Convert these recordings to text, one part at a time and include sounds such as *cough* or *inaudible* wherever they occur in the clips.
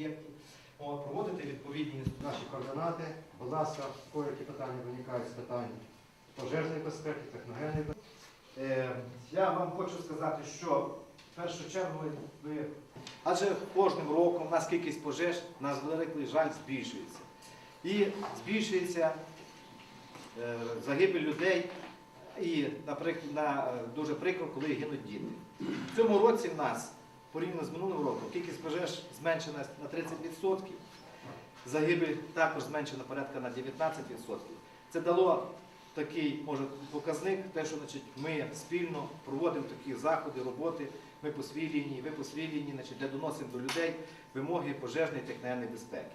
об'єкті, проводити відповідні Наші координати, будь ласка, які питання виникають з питань пожежної безпеки, техногенної безпеки. Е, Я вам хочу сказати, що в першу чергу ви. Адже кожним роком у нас кількість пожеж, у нас великий жаль збільшується. І збільшується е, загибель людей. І, наприклад, на, е, дуже прикро, коли гинуть діти. В цьому році в нас, порівняно з минулим роком, кількість пожеж зменшена на 30%. Загибель також зменшена порядка на 19%. Це дало такий може показник, те, що значить, ми спільно проводимо такі заходи, роботи. Ми по своїй лінії, ви по своїй лінії, значить, де доносимо до людей вимоги пожежної та техногенної безпеки.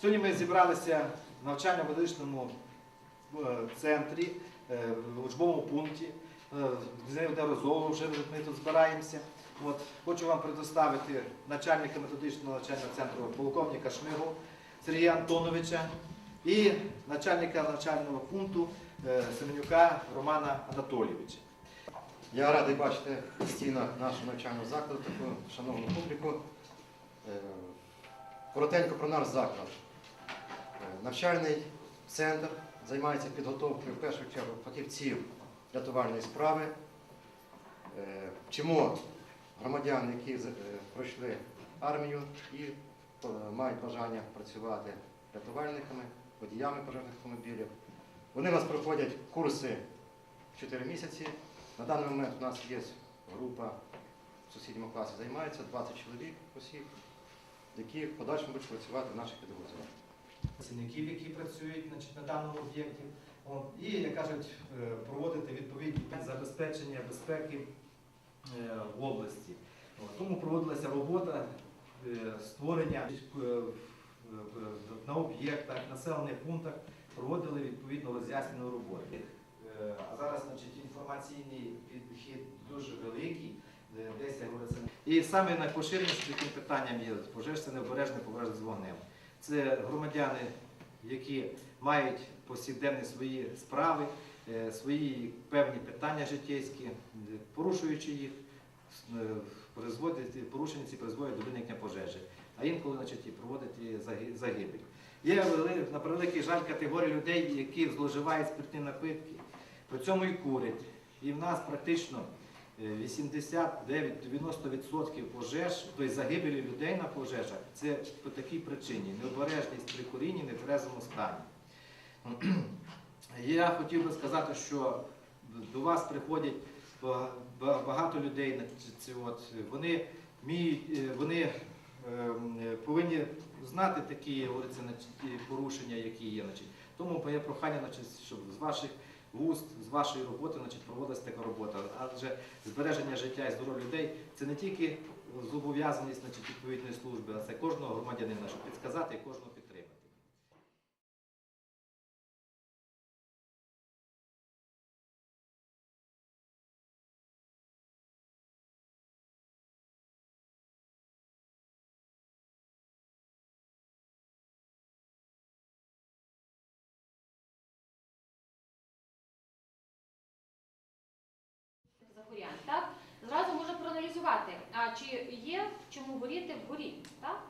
Сьогодні ми зібралися в навчально-медичному е, центрі, е, в учбовому пункті. Е, неодноразово вже ми тут збираємося. От, хочу вам предоставити начальника методичного навчального центру полковника Шмигу Сергія Антоновича і начальника навчального пункту е, Семенюка Романа Анатолійовича. Я радий бачити в стінах нашого навчального закладу таку шановну публіку. Е, Коротенько про наш заклад. Е, Навчальний центр займається підготовкою в першу чергу фахівців рятувальної справи. Вчимо громадян, які е, пройшли армію і е, мають бажання працювати рятувальниками, водіями пожежних автомобілів. Вони у нас проходять курси 4 місяці. На даний момент у нас є група в сусідньому класі, займається 20 чоловік осіб, які в подальшому будуть працювати в наших підрозділах. працівників, які працюють значить, на даному об'єкті. І, як кажуть, е, проводити відповідні забезпечення безпеки в області. Тому проводилася робота е, створення е, на об'єктах, населених пунктах, проводили відповідно роз'яснену роботу. Е, А зараз інформаційний підхід дуже великий, де десь. І саме найпоширенішим таким питанням є пожеж це необережне поважне з вогнем. Це громадяни, які мають повсякденні свої справи, е, свої певні питання життєйські, е, порушуючи їх, е, порушення ці призводять до виникнення пожежі, а інколи значить, і проводять загибель. Є на превеликий жаль категорія людей, які зловживають спиртні напитки, при цьому і курять. І в нас практично е, 89-90% пожеж, тобто загибелі людей на пожежах, це по такій причині необережність при курінні, нетрезвому стані. Я хотів би сказати, що до вас приходять ба- ба- багато людей, вони, е, вони ем, повинні знати такі говориться, порушення, які є. Тому моє прохання, щоб з ваших вуст, з вашої роботи проводилася така робота. Адже збереження життя і здоров'я людей це не тільки зобов'язаність відповідної служби, а це кожного громадянина, щоб підказати і кожного підтримати. Чи є чому горіти вгорі, так?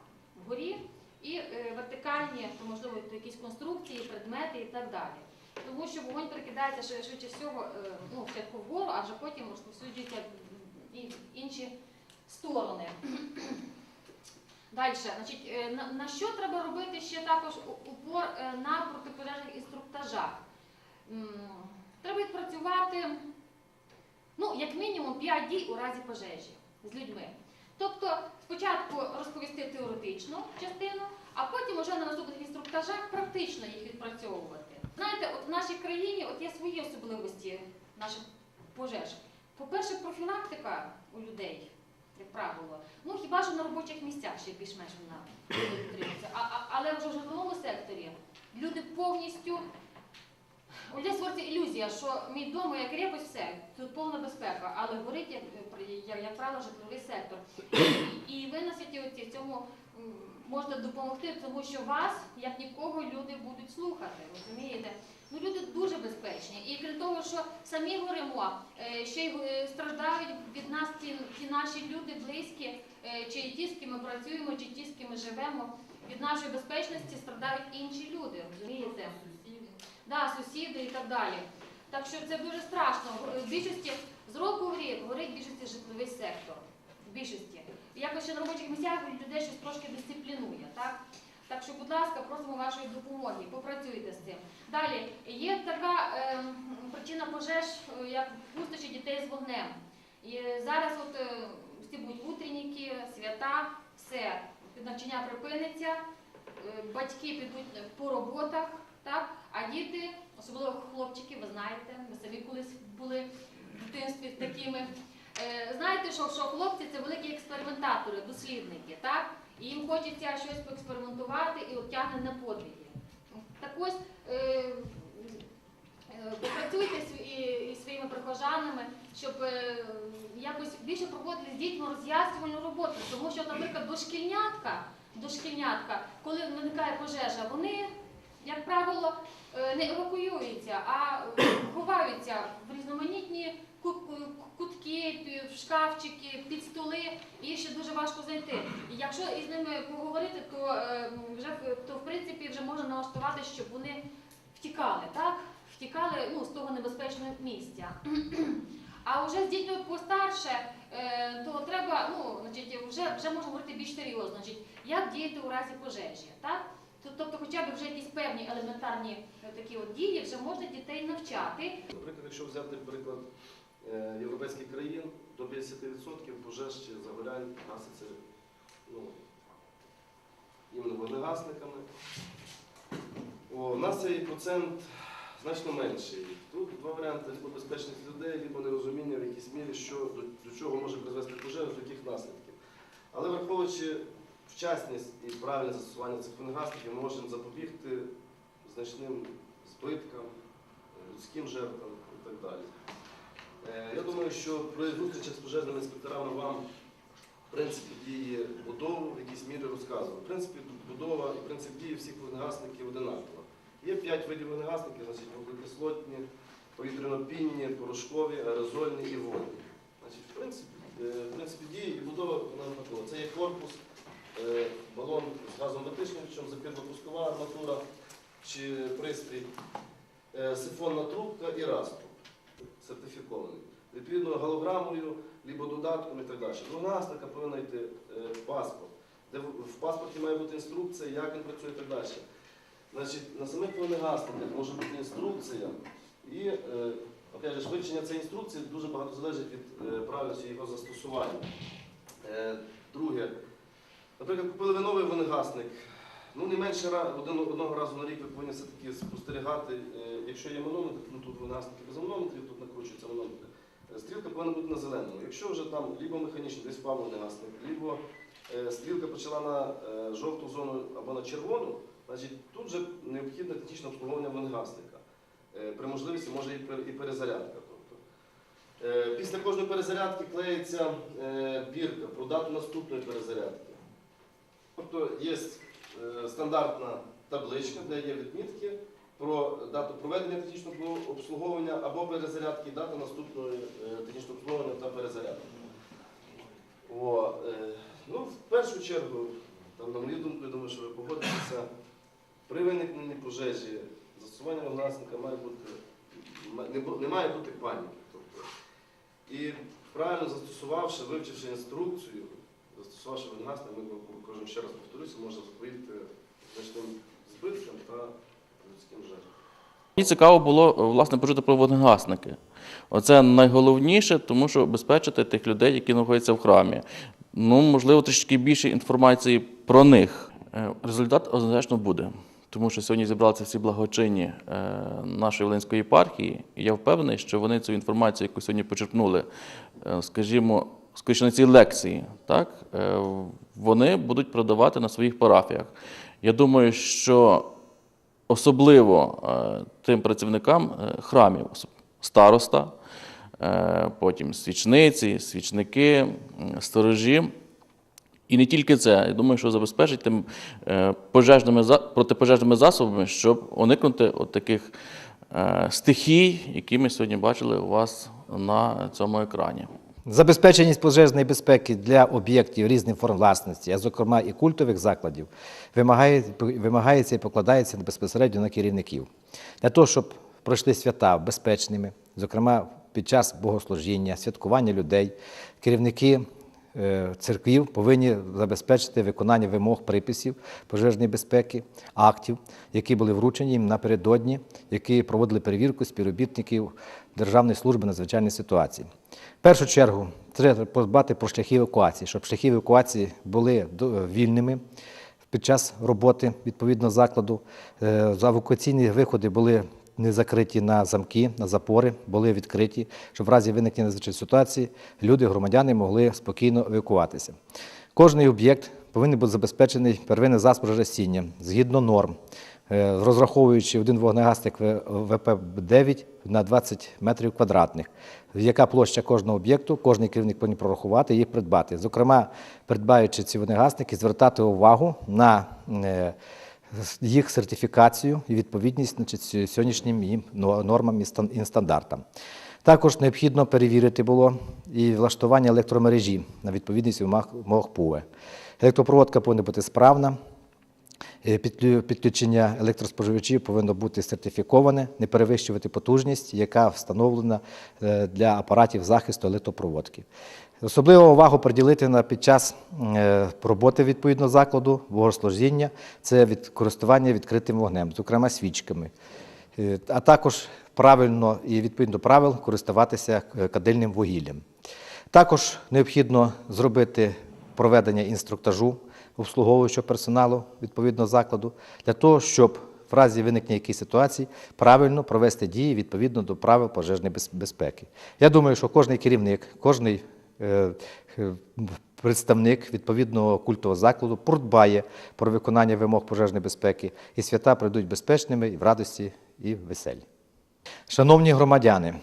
Вгорі і е, вертикальні, то можливо якісь конструкції, предмети і так далі. Тому що вогонь перекидається швидше всього е, ну, спочатку вгору, а вже потім розповсюджується в і в інші сторони. Далі, значить, е, на, що треба робити ще також упор на протипожежних інструктажах? Треба відпрацювати ну, як мінімум 5 дій у разі пожежі з людьми. Тобто спочатку розповісти теоретичну частину, а потім уже на наступних інструктажах практично їх відпрацьовувати. Знаєте, от в нашій країні от є свої особливості наших пожеж. По-перше, профілактика у людей, як правило. Ну хіба що на робочих місцях ще більш-менш вона підтримується. Але вже в житловому секторі люди повністю у людей створюється ілюзія, що мій дом, моя крепость, все, тут повна безпека, але горить, як, як, як правило, житловий сектор. І, і ви на світі оці в цьому м, можете допомогти, тому що вас, як нікого, люди будуть слухати, розумієте? Ну люди дуже безпечні. І крім того, що самі горимо, е, ще й е, страждають від нас ті, ті наші люди близькі, е, чи ті, з ким ми працюємо, чи ті, з ким ми живемо. Від нашої безпечності страдають інші люди, розумієте? Да, сусіди і так далі. Так що це дуже страшно. В більшості з року в рік горить більшості житловий сектор. В більшості. Якось ще на робочих місцях людей щось трошки дисциплінує. Так? Так що, будь ласка, просимо вашої допомоги, попрацюйте з цим. Далі є така е, причина пожеж, е, як пустощі дітей з вогнем. І зараз от е, всі будуть утренніки, свята, все. Навчання припиниться, е, батьки підуть по роботах, так? а діти, особливо хлопчики, ви знаєте, ви самі колись були в дитинстві такими. Е, Знаєте, що, що хлопці це великі експериментатори, дослідники, так? І їм хочеться щось поекспериментувати і от тягне на подвиги. Так ось е, е, попрацюйте зі- і, і своїми прихожанами, щоб е, якось більше проводили з дітьми роз'яснювальну роботу. Тому що, наприклад, дошкільнятка, дошкільнятка, коли виникає пожежа, вони, як правило, е, не евакуюються, а е, ховаються в різноманітні кутки, в шкафчики, під столи, їх ще дуже важко знайти. І якщо із ними поговорити, то е, вже то в принципі вже можна налаштувати, щоб вони втікали, так? Втікали ну, з того небезпечного місця. *clears throat* А вже з дітьми постарше, е, то треба, ну, значить, вже, вже можна говорити більш серйозно, значить, як діяти у разі пожежі, так? Тобто, хоча б вже якісь певні елементарні е, такі от дії вже можна дітей навчати. Наприклад, якщо взяти приклад е, європейських країн, до 50% пожеж чи загорянь гаситься ну, іменно вогнегасниками. У нас цей процент значно менший. Тут два варіанти: либо безпечність людей, либо нерозуміння в якійсь мірі, що, до, до чого може призвести пожежа, до яких наслідків. Але враховуючи вчасність і правильне застосування цих вогнегасників, ми можемо запобігти значним збиткам, людським жертвам і так далі. Е, Я думаю, що при зустрічах з пожежними інспекторами вам принцип дії будову в якійсь мірі розказували. В будова і принцип дії всіх вогнегасників одинаково. Є п'ять видів вогнегасників, значить вуглекислотні, повітряно-пінні, порошкові, аерозольні і водні. Значить, в принципі, е, в принципі дії і будова однакова. Це є корпус, е, балон з газом витишнювачем, запірно-пускова арматура чи пристрій, е, сифонна трубка і раструб сертифікований. Відповідно, голограмою, либо додатком і так далі. До власника повинен йти е, паспорт, де в паспорті має бути інструкція, як він працює і так далі. Значить, на самих вогнегасниках може бути інструкція і е, опять же, вивчення цієї інструкції дуже багато залежить від е, правильності його застосування. Е, друге, наприклад, купили ви новий вогнегасник. Ну, не менше одного разу на рік ви повинні все-таки спостерігати, е, якщо є манометр, ну тут вогнегасники без манометрів, тут накручується манометр. Е, Стрілка повинна бути на зеленому. Якщо вже там либо механічно, десь впав вогнегасник, либо е, стрілка почала на жовту зону або на червону, значить тут вже необхідне технічне обслуговування вогнегасника. При можливості може і перезарядка. Тобто. Після кожної перезарядки клеїться бірка про дату наступної перезарядки. Тобто є е, стандартна табличка, де є відмітки про дату проведення технічного обслуговування або перезарядки дата наступної е, технічного обслуговування та перезарядки. Е, ну, в першу чергу, там, на мою думку, я думаю, що ви погодитеся, при виникненні пожежі застосування вогнегасника має бути, не, не має бути паніки. Тобто, і правильно застосувавши, вивчивши інструкцію, застосувавши вогнегасник, ми кожен ще раз повторюся, може запобігти значним збиткам та людським жертвам. Мені цікаво було е, власне почути про вогнегасники. Оце найголовніше, тому що обезпечити тих людей, які знаходяться в храмі. Ну, можливо, трішки більше інформації про них. Е, Результат однозначно буде. Тому що сьогодні зібралися всі благочинні е, нашої Волинської єпархії, я впевнений, що вони цю інформацію, яку сьогодні почерпнули, скажімо, скоріше цій лекції, так, е, вони будуть продавати на своїх парафіях. Я думаю, що особливо е, тим працівникам е, храмів, староста, потім свічниці, свічники, сторожі. І не тільки це, я думаю, що забезпечить тим пожежними протипожежними засобами, щоб уникнути от таких стихій, які ми сьогодні бачили у вас на цьому екрані. Забезпеченість пожежної безпеки для об'єктів різних форм власності, а зокрема і культових закладів, вимагає, вимагається і покладається безпосередньо на керівників. Для того, щоб пройшли свята безпечними, зокрема під час богослужіння, святкування людей, керівники е, церквів повинні забезпечити виконання вимог приписів пожежної безпеки, актів, які були вручені їм напередодні, які проводили перевірку співробітників Державної служби надзвичайних ситуацій. В першу чергу треба подбати про шляхи евакуації, щоб шляхи евакуації були вільними під час роботи відповідного закладу. Е, Евакуаційні виходи були не закриті на замки, на запори, були відкриті, щоб в разі виникнення надзвичайної ситуації люди, громадяни могли спокійно евакуватися. Кожний об'єкт повинен бути забезпечений первинний засіб пожежогасіння згідно норм, е, розраховуючи один вогнегасник ВП-9 на 20 метрів квадратних. Яка площа кожного об'єкту, кожний керівник повинен прорахувати і їх придбати. Зокрема, придбаючи ці вогнегасники, звертати увагу на е, їх сертифікацію і відповідність значить, сьогоднішнім їм нормам і стандартам. Також необхідно перевірити було і влаштування електромережі на відповідність вимог вимог ПУЕ. Електропроводка повинна бути справна, Е, Підключення електроспоживачів повинно бути сертифіковане, не перевищувати потужність, яка встановлена е, для апаратів захисту електропроводки. Особливу увагу приділити на під час е, роботи відповідного закладу, богослужіння, це від користування відкритим вогнем, зокрема свічками. Е, А також правильно і відповідно правил користуватися е, кадильним вугіллям. Також необхідно зробити проведення інструктажу обслуговуючого персоналу відповідного закладу для того, щоб в разі виникнення якоїсь ситуації правильно провести дії відповідно до правил пожежної безпеки. Я думаю, що кожний керівник, кожний е, представник відповідного культового закладу продбає про виконання вимог пожежної безпеки, і свята пройдуть безпечними і в радості і в веселі. Шановні громадяни,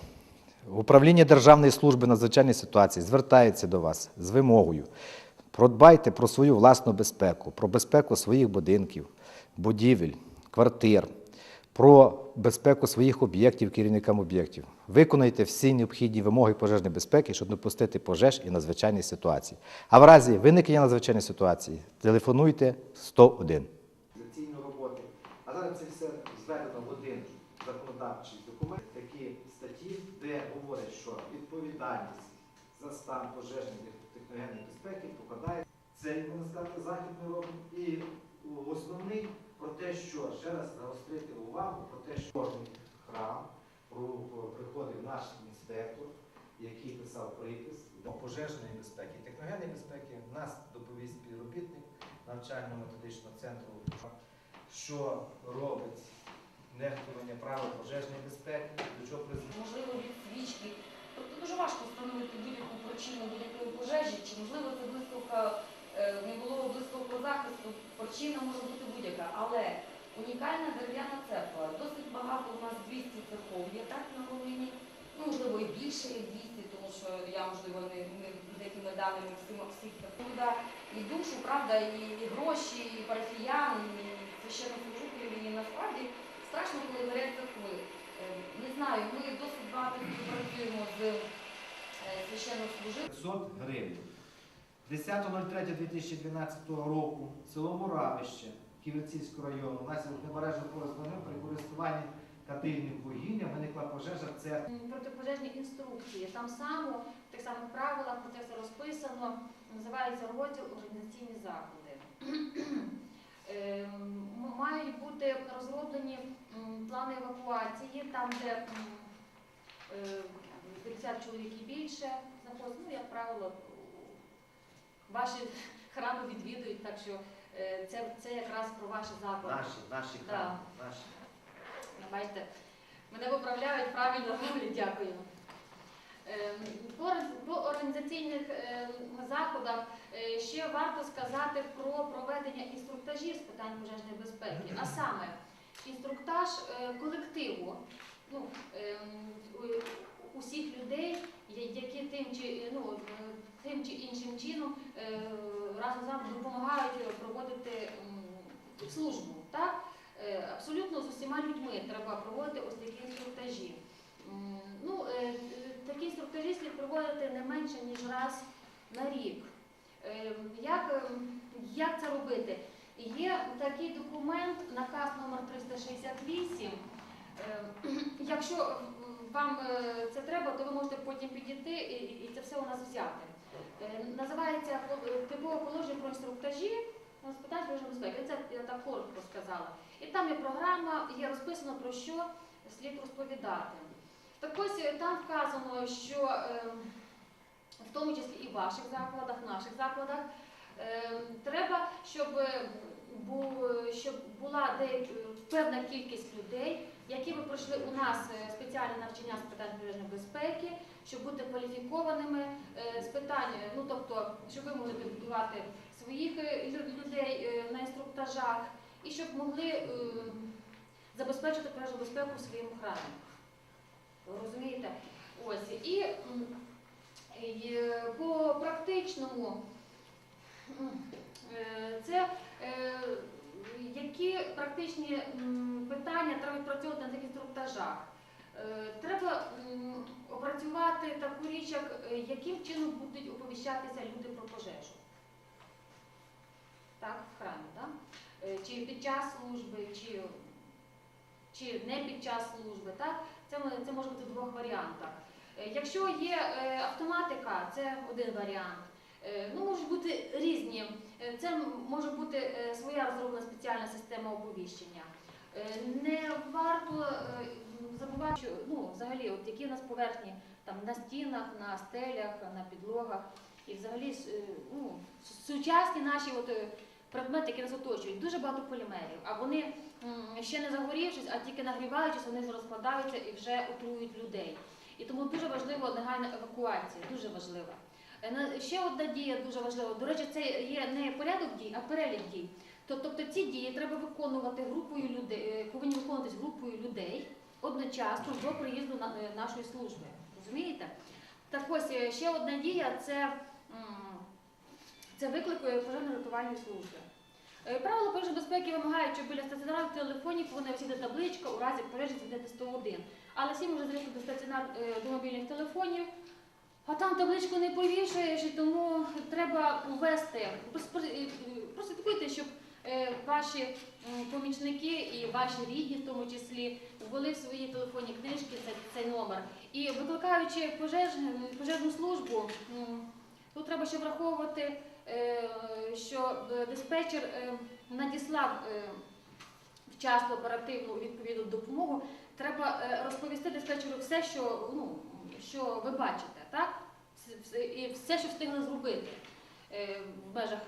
управління Державної служби надзвичайних ситуацій звертається до вас з вимогою. Продбайте про свою власну безпеку, про безпеку своїх будинків, будівель, квартир, про безпеку своїх об'єктів, керівникам об'єктів. Виконайте всі необхідні вимоги пожежної безпеки, щоб не допустити пожеж і надзвичайних ситуацій. А в разі виникнення надзвичайної ситуації телефонуйте 101. роботи. А зараз це все зведено в один законодавчий документ, такі статті, де говорять, що відповідальність за стан пожежної техногенної безпеки покладає цей можна сказати, захід ми. І основний про те, що ще раз загострити увагу про те, що кожен храм приходив наш інспектор, який писав припис до пожежної безпеки, техногенної безпеки. Нас доповість співробітник навчально-методичного центру, що робить нехтування правил пожежної безпеки, до чого призводить. можливо, від свічки. Тобто дуже важко встановити будь-яку причину будь-якої пожежі, чи можливо це блискавка е, не було блискавого захисту. Причина може бути будь-яка, але унікальна дерев'яна церква. Досить багато у нас 200 церков є так на Волині. Ну, можливо, і більше як 200, тому що я, можливо, не, не з якими даними всім всіх церков. І душу, правда, і, і гроші, і парафіян, і священнослужителів, і насправді страшно, коли горять церкви. Е, Не знаю, ми досить багато співпрацюємо з е, священнослужителями. 500 гривень. 10.03.2012 року село Муравище Ківерцівського району внаслідок небережного порозуміння при користуванні катильним вугіллям виникла пожежа в церкві. М, Протипожежні інструкції. Там само, в тих самих правилах, про це все розписано. Називається розділ організаційні заходи. Ем, Мають бути розроблені плани евакуації, там, де е, 50 чоловік і більше знаходиться. Ну, як правило, ваші храми відвідують, так що е, це, це якраз про ваші заклади. Наші, наші Да. наші. Бачите, мене виправляють правильно, *laughs* дякую. Ем, По, організаційних ем, заходах е, ще варто сказати про проведення інструктажів з питань пожежної безпеки, а саме інструктаж е, колективу ну, ем, усіх людей, які тим чи, ну, е, тим чи іншим чином разом з нами допомагають проводити службу. Так? Абсолютно з усіма людьми треба проводити ось такі інструктажі. Ну, такі інструктажі слід проводити не менше, ніж раз на рік. Е, Як, е, як це робити? Є такий документ, наказ номер 368. Е, *clears throat* Якщо е, вам е, це треба, то ви можете потім підійти і, це все у нас взяти. Е, Називається типове положення про інструктажі питань безпеки. Це я так коротко сказала. І там є програма, є розписано про що слід розповідати. Так ось е, там вказано, що е, в тому числі і в ваших закладах, наших закладах, е, треба, щоб, е, щоб була певна кількість людей, які би пройшли у нас е, спеціальне навчання з питань пожежної безпеки, щоб бути кваліфікованими е, з питань, е, ну тобто, щоб ви могли підготувати своїх е, людей е, на інструктажах і щоб могли е, забезпечити пожежну безпеку в своєму храмі. Ви Розумієте? Ось і, і е, по практичному е, це е, які практичні питання треба відпрацьовувати на таких інструктажах. Е, Треба опрацювати таку річ, як яким чином будуть оповіщатися люди про пожежу. Так, в храмі, так? Чи під час служби, чи, чи не під час служби, так? Це, це може бути в двох варіантах. Е, Якщо є е, автоматика, це один варіант. Е, Ну, можуть бути різні. Це може бути своя розроблена спеціальна система оповіщення. Не варто забувати, що ну, взагалі, от які у нас поверхні там, на стінах, на стелях, на підлогах. І взагалі ну, сучасні наші от, предмети, які нас оточують, дуже багато полімерів. А вони ще не загорівшись, а тільки нагріваючись, вони розкладаються і вже отруюють людей. І тому дуже важлива негайна евакуація, дуже важлива. Е, Ще одна дія дуже важлива. До речі, це є не порядок дій, а перелік дій. Тобто ці дії треба виконувати групою людей, е, повинні виконуватись групою людей одночасно до приїзду е, нашої служби. Розумієте? Так ось ще одна дія це, це виклик пожежно-рятувальної служби. Е, Правила пожежної безпеки вимагають, що біля стаціонарних телефонів повинна висіти табличка у разі пожежі звідти 101. Але всі можуть звикли до стаціонар е, до мобільних телефонів. А там табличку не повішаєш, і тому треба ввести. Прос- е, Прослідкуйте, щоб ваші помічники і ваші рідні, в тому числі, ввели в свої телефонні книжки цей, номер. І викликаючи пожеж, пожежну службу, тут треба ще враховувати, що е, диспетчер е, надіслав е, вчасно оперативну відповідну допомогу. Треба е, розповісти диспетчеру все, що, ну, що ви бачите, так? І все, що встигли зробити е, в межах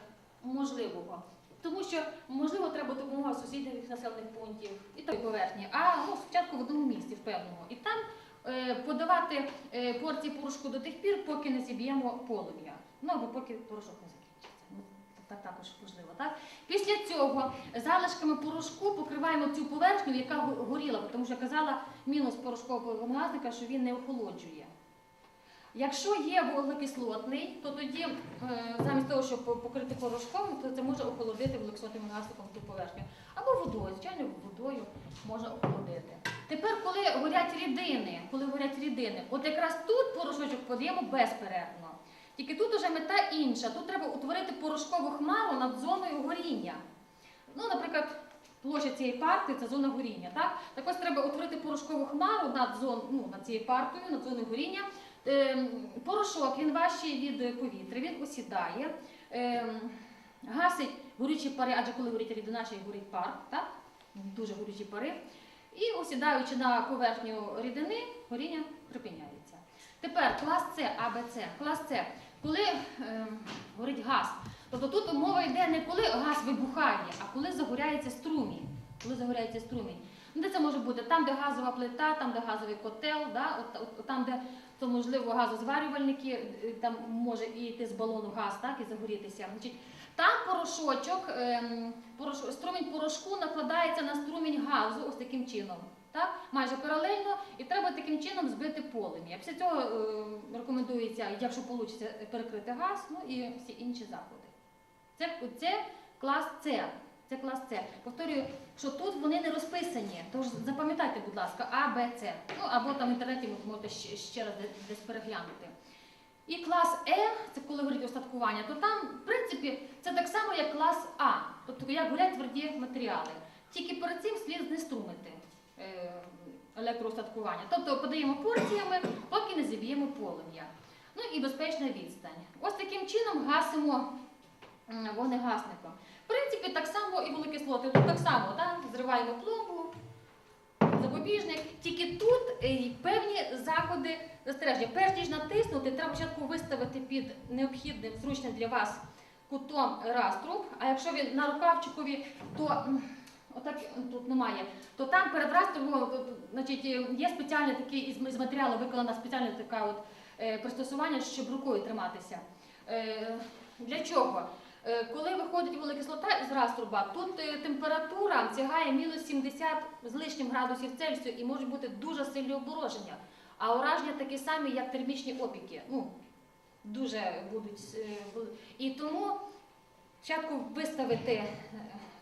можливого. Тому що, можливо, треба допомога сусідніх населених пунктів і так поверхні, а ну, спочатку в одному місці, в певному. І там е, подавати е, порції порошку до тих пір, поки не зіб'ємо полум'я. Ну або поки порошок не закінчиться. Так також важливо, так? Після цього залишками порошку покриваємо цю поверхню, яка горіла, тому що казала мінус порошкового вогнегасника, що він не охолоджує. Якщо є вуглекислотний, то тоді е, замість того, щоб покрити порошком, то це може охолодити вуглекислотним вогнегасником ту поверхню. Або водою, звичайно, водою можна охолодити. Тепер, коли горять рідини, коли горять рідини, от якраз тут порошочок подаємо безперервно. Тільки тут уже мета інша. Тут треба утворити порошкову хмару над зоною горіння. Ну, наприклад, площа цієї парти це зона горіння. Так, так ось треба утворити порошкову хмару над зон, ну, над цією партою, над зоною горіння. Ем, Порошок він важчий від повітря, він осідає, ем, гасить горючі пари, адже коли горить рідина, ще й горить пар, так? дуже горючі пари. І осідаючи на поверхню рідини, горіння припиняється. Тепер клас С, А, Б, С. Клас С. Коли ем, горить газ, тобто тут мова йде не коли газ вибухає, а коли загоряється струмінь. Коли загоряється струмінь. Ну, де це може бути? Там, де газова плита, там, де газовий котел, да? от, от, там, де то можливо газозварювальники, е, там може і йти з балону газ, так, і загорітися. Значить, там порошочок, ем, порош, струмінь порошку накладається на струмінь газу ось таким чином. Так, майже паралельно, і треба таким чином збити полум'я. Після цього е, рекомендується, якщо вийде, перекрити газ, ну і всі інші заходи. Це, це клас С. це клас С. Повторюю, що тут вони не розписані. Тож запам'ятайте, будь ласка, А, Б, С. Ну або там в інтернеті ви можете ще, ще раз де- десь переглянути. І клас Е, це коли говорить остаткування, то там, в принципі, це так само, як клас А, тобто як горять тверді матеріали. Тільки перед цим слід знеструмити е, електроостаткування. Тобто подаємо порціями, поки не зіб'ємо полум'я. Ну і безпечна відстань. Ось таким чином гасимо вогнегасником. В принципі, так само і вуглекислоти. Тут так само, так? зриваємо пломбу, запобіжник. Тільки тут е, певні заходи застереження. Перш ніж натиснути, треба спочатку виставити під необхідним, зручним для вас кутом раструб. А якщо він на рукавчикові, то отак тут немає, то там перед раструбом е, значить, е, є спеціальне таке із, матеріалу виконана спеціальне така от, е, пристосування, щоб рукою триматися. Для чого? Коли виходить вуглекислота із раструба, тут температура сягає мінус 70 з лишнім градусів Цельсію і може бути дуже сильне обмороження. А ураження такі самі, як термічні опіки. Ну, дуже будуть. І тому спочатку виставити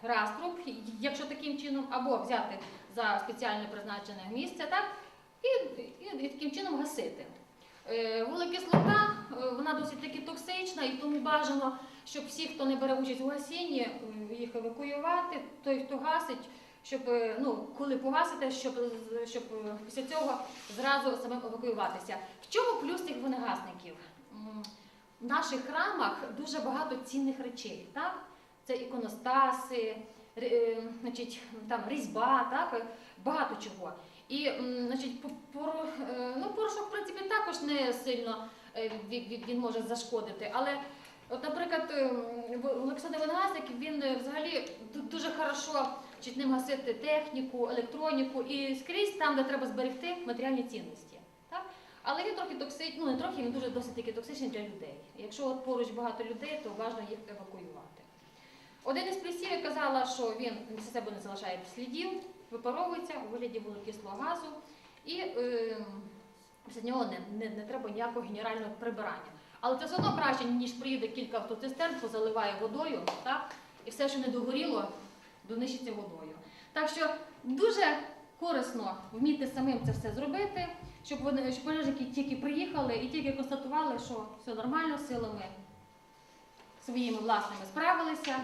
раструб, якщо таким чином, або взяти за спеціальне призначене місце, так, і, і, і таким чином гасити. Е, Вуглекислота, е, вона досить таки токсична, і тому бажано, щоб всі, хто не бере участь у гасінні, е, їх евакуювати, той, хто гасить, щоб ну, коли погасите, щоб, щоб після цього зразу самим евакуюватися. В чому плюс цих вогнегасників? В наших храмах дуже багато цінних речей. Так? Це іконостаси, е, значить, там, різьба, так? багато чого. І значить, е, ну, порошок, в принципі, також не сильно е, ві- ві- він може зашкодити. Але, от, наприклад, Олександр Венгасник, він взагалі ду- дуже хорошо вчить ним гасити техніку, електроніку і скрізь там, де треба зберегти матеріальні цінності. Так? Але він трохи токсичний, ну не трохи, він дуже досить токсичний для людей. Якщо от поруч багато людей, то важливо їх евакуювати. Один із плюсів я казала, що він за себе не залишає слідів, випаровується у вигляді вуглекислого газу, і е, нього не, не, не треба ніякого генерального прибирання. Але це все одно краще, ніж приїде кілька автоцистерн, позаливає водою, так? і все, що не догоріло, донищиться водою. Так що дуже корисно вміти самим це все зробити, щоб вони щоб пожежники тільки приїхали і тільки констатували, що все нормально, силами своїми власними справилися,